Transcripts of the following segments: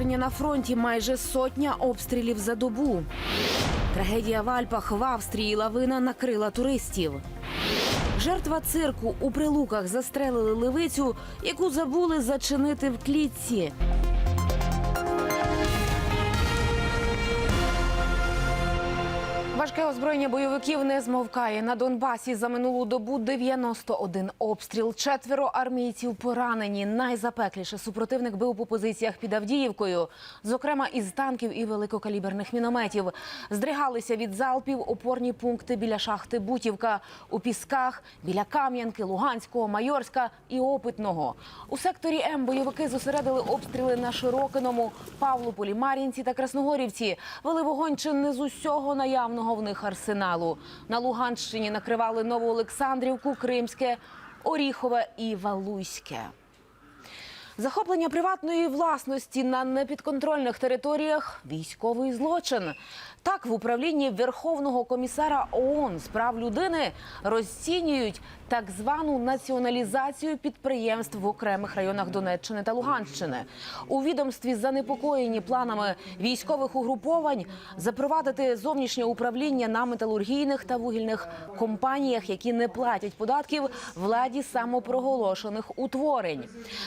загострення на фронті, майже сотня обстрілів за добу. Трагедія в Альпах в Австрії лавина накрила туристів. Жертва цирку у прилуках застрелили левицю, яку забули зачинити в клітці. Важке озброєння бойовиків не змовкає. На Донбасі за минулу добу 91 обстріл. Четверо армійців поранені. Найзапекліше супротивник бив по позиціях під Авдіївкою, зокрема із танків і великокаліберних мінометів. Здригалися від залпів опорні пункти біля шахти Бутівка, у Пісках, біля Кам'янки, Луганського, Майорська і Опитного. У секторі М бойовики зосередили обстріли на Широкиному, Павлополі, Мар'їнці та Красногорівці. Вели вогонь чи не з усього наявного них арсеналу. На Луганщині накривали Нову Олександрівку, Кримське, Оріхове і Валуйське. Захоплення приватної власності на непідконтрольних територіях військовий злочин. Так, в управлінні Верховного комісара ООН з прав людини розцінюють так звану націоналізацію підприємств в окремих районах Донеччини та Луганщини. У відомстві занепокоєні планами військових угруповань запровадити зовнішнє управління на металургійних та вугільних компаніях, які не платять податків владі самопроголошених утворень.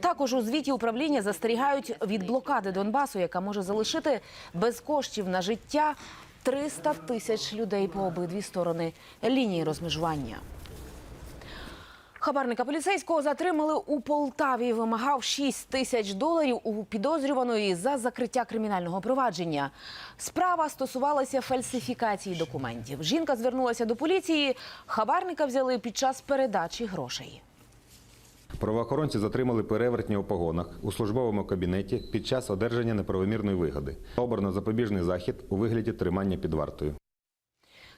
Також у звіті управління застерігають від блокади Донбасу, яка може залишити без коштів на життя 300 тисяч людей по обидві сторони лінії розмежування. Хабарника поліцейського затримали у Полтаві. Вимагав 6 тисяч доларів у підозрюваної за закриття кримінального провадження. Справа стосувалася фальсифікації документів. Жінка звернулася до поліції. Хабарника взяли під час передачі грошей. Правоохоронці затримали перевертня у погонах у службовому кабінеті під час одержання неправомірної вигоди. Обрано запобіжний захід у вигляді тримання під вартою.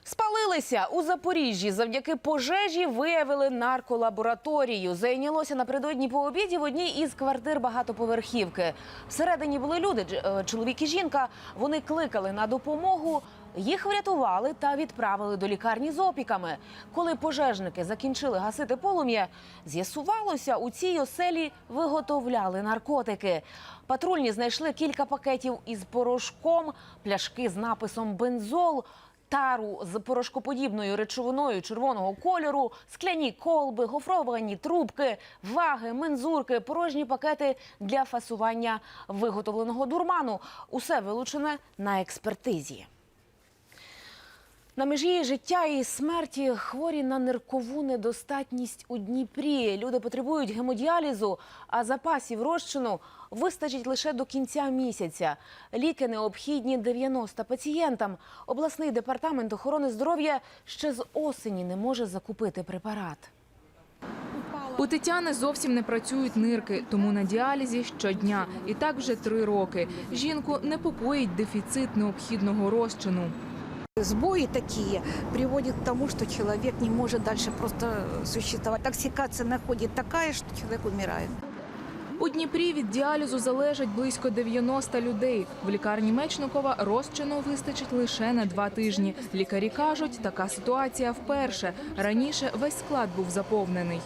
Спалилися у Запоріжжі. Завдяки пожежі виявили нарколабораторію. Зайнялося напередодні по обіді в одній із квартир багатоповерхівки. Всередині були люди, е, чоловік і жінка. Вони кликали на допомогу. Їх врятували та відправили до лікарні з опіками. Коли пожежники закінчили гасити полум'я, з'ясувалося, у цій оселі виготовляли наркотики. Патрульні знайшли кілька пакетів із порошком, пляшки з написом бензол тару з порошкоподібною речовиною червоного кольору, скляні колби, гофровані трубки, ваги, мензурки, порожні пакети для фасування виготовленого дурману. Усе вилучене на експертизі. На межі життя і смерті хворі на ниркову недостатність у Дніпрі. Люди потребують гемодіалізу, а запасів розчину вистачить лише до кінця місяця. Ліки необхідні 90 пацієнтам. Обласний департамент охорони здоров'я ще з осені не може закупити препарат. У Тетяни зовсім не працюють нирки, тому на діалізі щодня. І так вже три роки. Жінку непокоїть дефіцит необхідного розчину. Сбои такие приводят к тому, что человек не может дальше просто существовать. Токсикация находит такая, что человек умирает. У Дніпрі від діалізу залежать близько 90 людей. В лікарні Мечникова розчину вистачить лише на два тижні. Лікарі кажуть, така ситуація вперше. Раніше весь склад був заповнений.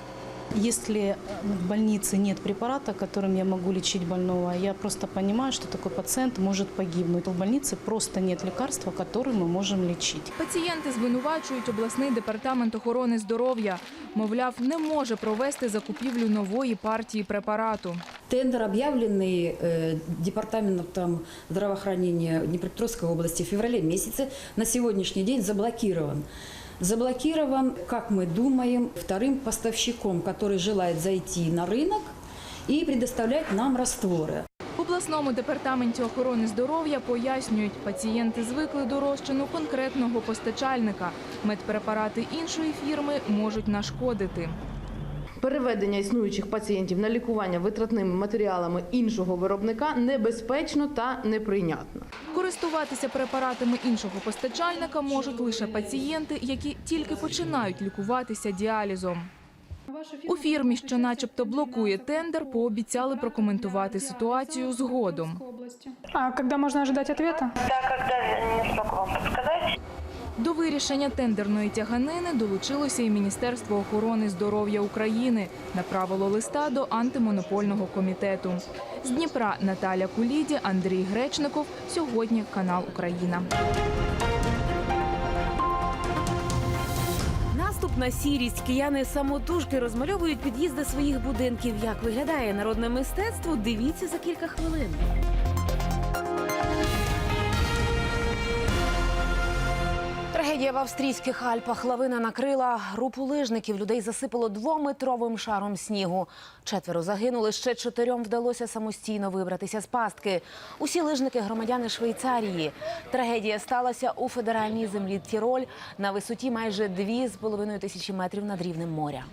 Если в больнице нет препарата, которым я могу лечить больного, я просто понимаю, что такой пациент может погибнуть. В больнице просто нет лекарства, которым мы можем лечить. Пацієнти звинувачують обласний департамент охорони здоров'я. Мовляв, не може провести закупівлю нової партії препарату. Тендер, объявленный э, Департаментом здравоохранения Днепропетровской области в феврале месяце, на сегодняшний день заблокирован. Заблокирован, как мы думаем, вторым поставщиком, который желает зайти на рынок и предоставлять нам растворы. В обласному департаменті охорони здоров'я пояснюють, пацієнти звикли до розчину конкретного постачальника. Медпрепарати іншої фірми можуть нашкодити. Переведення існуючих пацієнтів на лікування витратними матеріалами іншого виробника небезпечно та неприйнятно. Користуватися препаратами іншого постачальника можуть лише пацієнти, які тільки починають лікуватися діалізом. У фірмі, що начебто блокує тендер, пообіцяли прокоментувати ситуацію згодом. А когда можно ожидать ответа? Да, когда не смогу вам подсказать. До вирішення тендерної тяганини долучилося і Міністерство охорони здоров'я України. Направило листа до антимонопольного комітету. З Дніпра Наталя Куліді, Андрій Гречников. Сьогодні канал Україна. Наступ на сірість кияни самотужки розмальовують під'їзди своїх будинків. Як виглядає народне мистецтво? Дивіться за кілька хвилин. Трагедія в австрійських Альпах. Лавина накрила групу лижників. Людей засипало двометровим шаром снігу. Четверо загинули. Ще чотирьом вдалося самостійно вибратися з пастки. Усі лижники громадяни Швейцарії. Трагедія сталася у федеральній землі Тіроль на висоті майже 2,5 тисячі метрів над рівнем моря.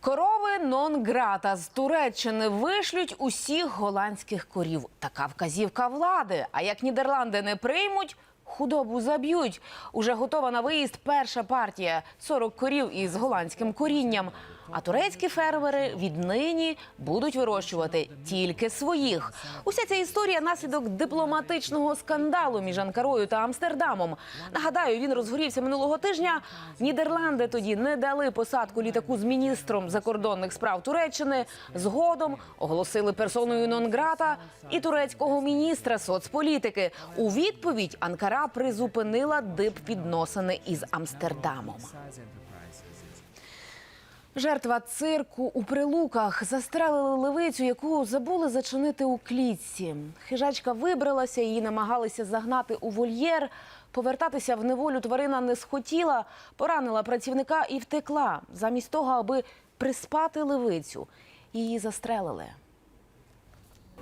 Корови нон-грата з Туреччини вишлють усіх голландських корів. Така вказівка влади. А як Нідерланди не приймуть, худобу заб'ють. Уже готова на виїзд перша партія 40 корів із голландським корінням. А турецькі фермери віднині будуть вирощувати тільки своїх. Уся ця історія наслідок дипломатичного скандалу між Анкарою та Амстердамом. Нагадаю, він розгорівся минулого тижня. Нідерланди тоді не дали посадку літаку з міністром закордонних справ Туреччини. Згодом оголосили персоною нон-грата і турецького міністра соцполітики. У відповідь Анкара призупинила дипвідносини із Амстердамом. Жертва цирку у прилуках застрелили левицю, яку забули зачинити у клітці. Хижачка вибралася, її намагалися загнати у вольєр. Повертатися в неволю тварина не схотіла, поранила працівника і втекла. Замість того, аби приспати левицю, її застрелили.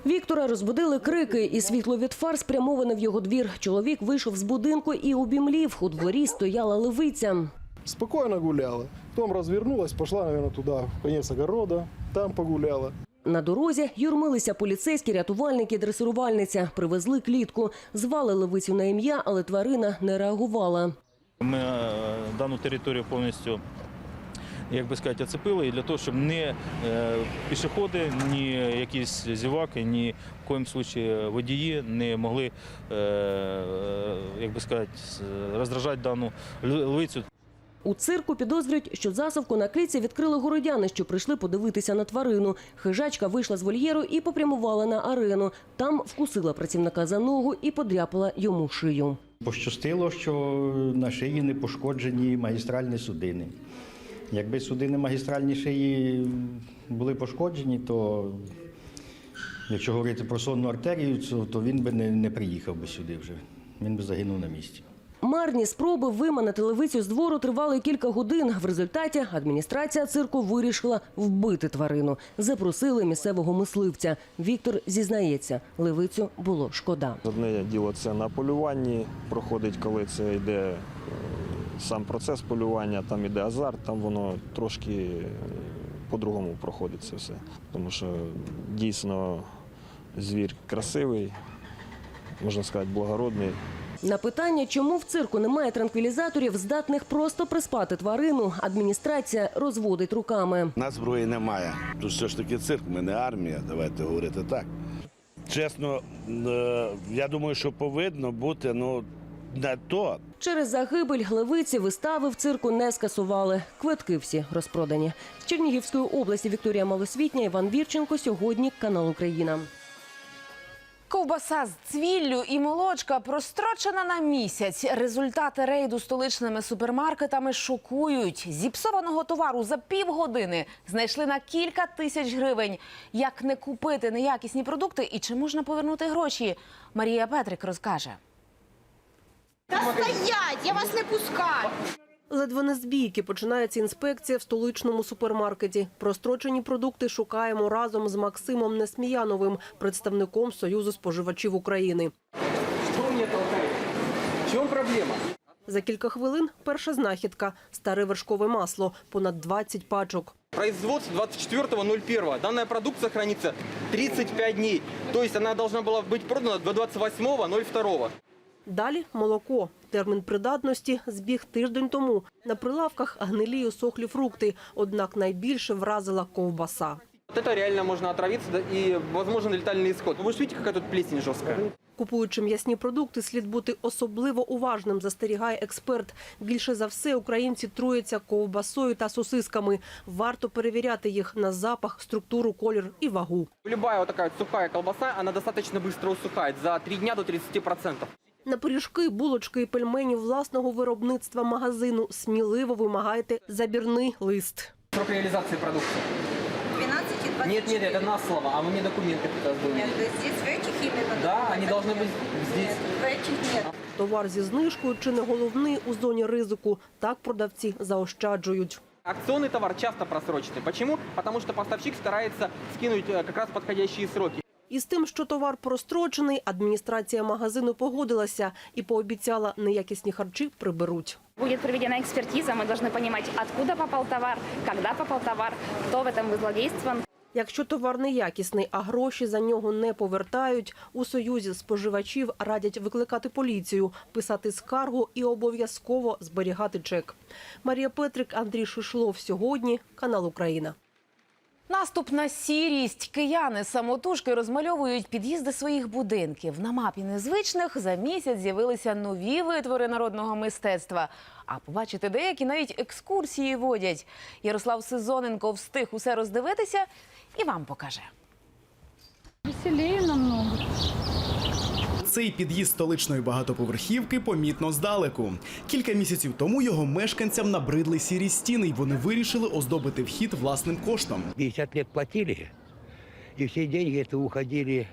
Віктора розбудили крики, і світло від фар спрямоване в його двір. Чоловік вийшов з будинку і обімлів. У дворі стояла левиця. Спокойно гуляла. Потом развернулась, пошла, наверное, туда, в конец огорода. Там погуляла. На дорозі юрмилися поліцейські, рятувальники, дресирувальниця. Привезли клітку. Звали левицю на ім'я, але тварина не реагувала. Ми е, дану територію повністю, як би сказати, оцепили і для того, щоб не е, пішоходи, ні якісь зіваки, ні в коїм случаї водії не могли, е, як би сказати, роздражати дану львицю. У цирку підозрюють, що засувку на клітці відкрили городяни, що прийшли подивитися на тварину. Хижачка вийшла з вольєру і попрямувала на арену. Там вкусила працівника за ногу і подряпала йому шию. Пощастило, що на шиї не пошкоджені магістральні судини. Якби судини магістральні шиї були пошкоджені, то якщо говорити про сонну артерію, то- він би не приїхав би сюди вже. Він би загинув на місці. Марні спроби виманити левицю з двору тривали кілька годин. В результаті адміністрація цирку вирішила вбити тварину. Запросили місцевого мисливця. Віктор зізнається, левицю було шкода. Одне діло це на полюванні проходить, коли це йде е, сам процес полювання, там іде азарт, там воно трошки е, по-другому проходить це все. Тому що дійсно звір красивий, можна сказати, благородний. На питання, чому в цирку немає транквілізаторів, здатних просто приспати тварину, адміністрація розводить руками. Нас зброї немає. Тут все ж таки цирк, ми не армія, давайте говорити так. Чесно, е, я думаю, що повинно бути ну, не то. Через загибель левиці вистави в цирку не скасували. Квитки всі розпродані. З Чернігівської області Вікторія Малосвітня, Іван Вірченко. Сьогодні канал Україна. Ковбаса з цвіллю і молочка прострочена на місяць. Результати рейду столичними супермаркетами шокують. Зіпсованого товару за півгодини знайшли на кілька тисяч гривень. Як не купити неякісні продукти і чи можна повернути гроші? Марія Петрик розкаже. Та стоять, я вас не пускаю. Ледве не з бійки починається інспекція в столичному супермаркеті. Прострочені продукти шукаємо разом з Максимом Несміяновим, представником Союзу споживачів України. Что мне толкает? В чем проблема? За кілька хвилин перша знахідка – старе вершкове масло, понад 20 пачок. Производство 24.01. Данная продукция хранится 35 дней. То есть она должна была быть продана до 28.02. Далі – молоко. Термін придатності збіг тиждень тому. На прилавках гнилі й сохлі фрукти, однак найбільше вразила ковбаса. Вот это реально можно отравиться да, и возможен летальный исход. Вы же видите, какая тут плесень жесткая. Купуючи м'ясні продукти, слід бути особливо уважним, застерігає експерт. Більше за все українці труються ковбасою та сосисками. Варто перевіряти їх на запах, структуру, колір і вагу. Любая вот такая вот сухая колбаса, она достаточно быстро усыхает, за 3 дня до 30%. На пиріжки, булочки і пельмені власного виробництва магазину сміливо вимагайте забірний лист. Срок реализации продукции. 12 и 20. Нет, нет, это на слово, а вы мне документы показываете. Здесь в этих именно. Да, они должны быть здесь. В этих нет. Товар зі знижкою чи не головний у зоні ризику. Так продавці заощаджують. Акционный товар часто просроченный. Почему? Потому что поставщик старается скинуть э, как раз подходящие сроки. Із тим, що товар прострочений, адміністрація магазину погодилася і пообіцяла, неякісні харчі приберуть. Будет проведена экспертиза, мы должны понимать, откуда попал товар, когда попал товар, кто в этом злодействован. Якщо товар неякісний, а гроші за нього не повертають, у союзі споживачів радять викликати поліцію, писати скаргу і обов'язково зберігати чек. Марія Петрик, Андрій Шишлов. Сьогодні канал Україна. Наступ на сірість. Кияни самотужки розмальовують під'їзди своїх будинків. На мапі незвичних за місяць з'явилися нові витвори народного мистецтва. А побачити деякі навіть екскурсії водять. Ярослав Сезоненко встиг усе роздивитися і вам покаже. Веселіє намного Цей під'їзд столичної багатоповерхівки помітно здалеку. Кілька місяців тому його мешканцям набридли сірі стіни, і вони вирішили оздобити вхід власним коштом. 50 лет платили, и все деньги это уходили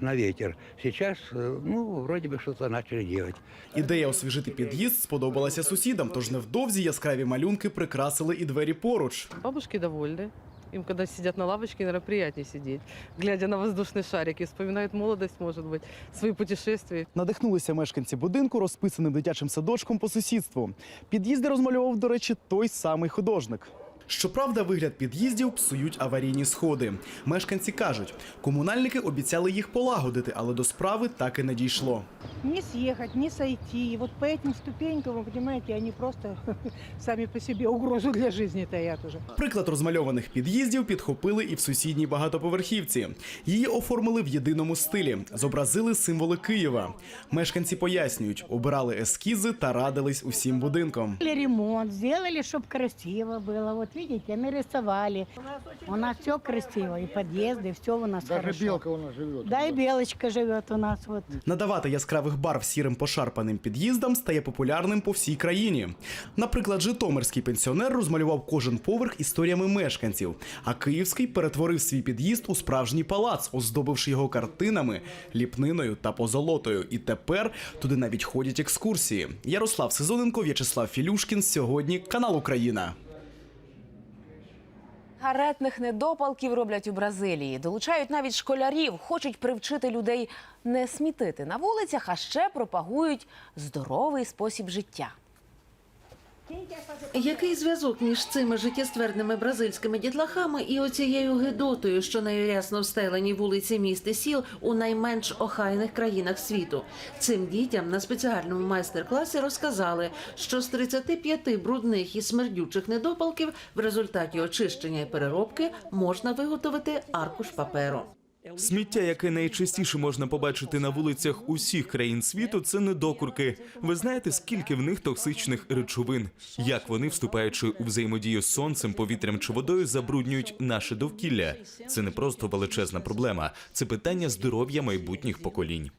на ветер. Сейчас, э, ну, вроде бы что-то начали делать. Ідея освіжити під'їзд сподобалася сусідам, тож невдовзі яскраві малюнки прикрасили і двері поруч. Бабушки довольны. Им, когда сидят на лавочке, наверное, приятнее сидеть, глядя на воздушный шарик и вспоминают молодость, может быть, свои путешествия. Надихнулися мешканці будинку розписаним дитячим садочком по сусідству. Під'їзди розмальовував, до речі, той самий художник. Щоправда, вигляд під'їздів псують аварійні сходи. Мешканці кажуть, комунальники обіцяли їх полагодити, але до справи так і не дійшло. Не съехать, не сойти. И вот по этим ступенькам, вы понимаете, они просто сами по себе угрозу для жизни таят уже. Приклад розмальованих під'їздів підхопили і в сусідній багатоповерхівці. Її оформили в єдиному стилі, зобразили символи Києва. Мешканці пояснюють, обирали ескізи та радились усім будинком. Ремонт сделали, чтобы красиво было. Вот видите, нарисовали. У нас все красиво, и подъезды, все у нас Даже хорошо. белка у нас живет. Да, и белочка живет у нас. Вот. Надавати яскравих барв сірим пошарпаним під'їздам стає популярним по всій країні. Наприклад, житомирський пенсіонер розмалював кожен поверх історіями мешканців, а київський перетворив свій під'їзд у справжній палац, оздобивши його картинами, ліпниною та позолотою. І тепер туди навіть ходять екскурсії. Ярослав Сезоненко, В'ячеслав Філюшкін. Сьогодні канал Україна. Гаретних недопалків роблять у Бразилії. Долучають навіть школярів, хочуть привчити людей не смітити на вулицях, а ще пропагують здоровий спосіб життя. Який зв'язок між цими життєстверними бразильськими дітлахами і оцією гидотою, що на рясно встелені вулиці міст і сіл у найменш охайних країнах світу? Цим дітям на спеціальному майстер-класі розказали, що з 35 брудних і смердючих недопалків в результаті очищення і переробки можна виготовити аркуш паперу. Сміття, яке найчастіше можна побачити на вулицях усіх країн світу, це недокурки. Ви знаєте, скільки в них токсичних речовин, як вони, вступаючи у взаємодію з сонцем, повітрям чи водою, забруднюють наше довкілля. Це не просто величезна проблема, це питання здоров'я майбутніх поколінь.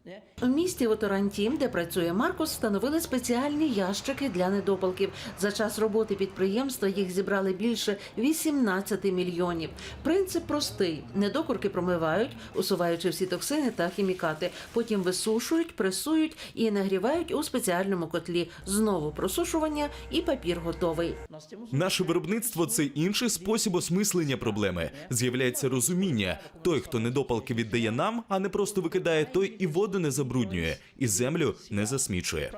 У місті Воторанті, де працює Маркос, встановили спеціальні ящики для недопалків. За час роботи підприємства їх зібрали більше 18 мільйонів. Принцип простий: недокурки промивають, усуваючи всі токсини та хімікати. Потім висушують, пресують і нагрівають у спеціальному котлі. Знову просушування і папір готовий. Наше виробництво це інший спосіб осмислення проблеми. З'являється розуміння: той, хто недопалки віддає нам, а не просто викидає, той і воду не забруднює, і землю не засмічує.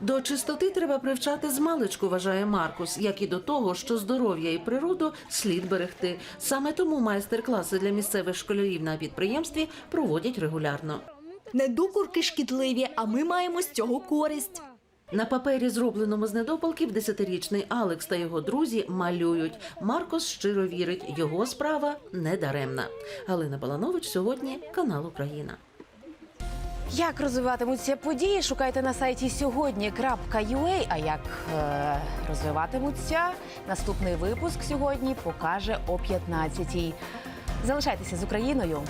До чистоти треба привчати з маличку, вважає Маркус, як і до того, що здоров'я і природу слід берегти. Саме тому майстер-класи для місцевих школярів на підприємстві проводять регулярно. Недокурки шкідливі, а ми маємо з цього користь. На папері, зробленому з недопалків, десятирічний Алекс та його друзі малюють. Маркос щиро вірить, його справа не даремна. Галина Баланович сьогодні канал Україна. Як розвиватимуться події, шукайте на сайті сьогодні.ua. А як е, розвиватимуться, наступний випуск сьогодні покаже о 15-й. Залишайтеся з Україною.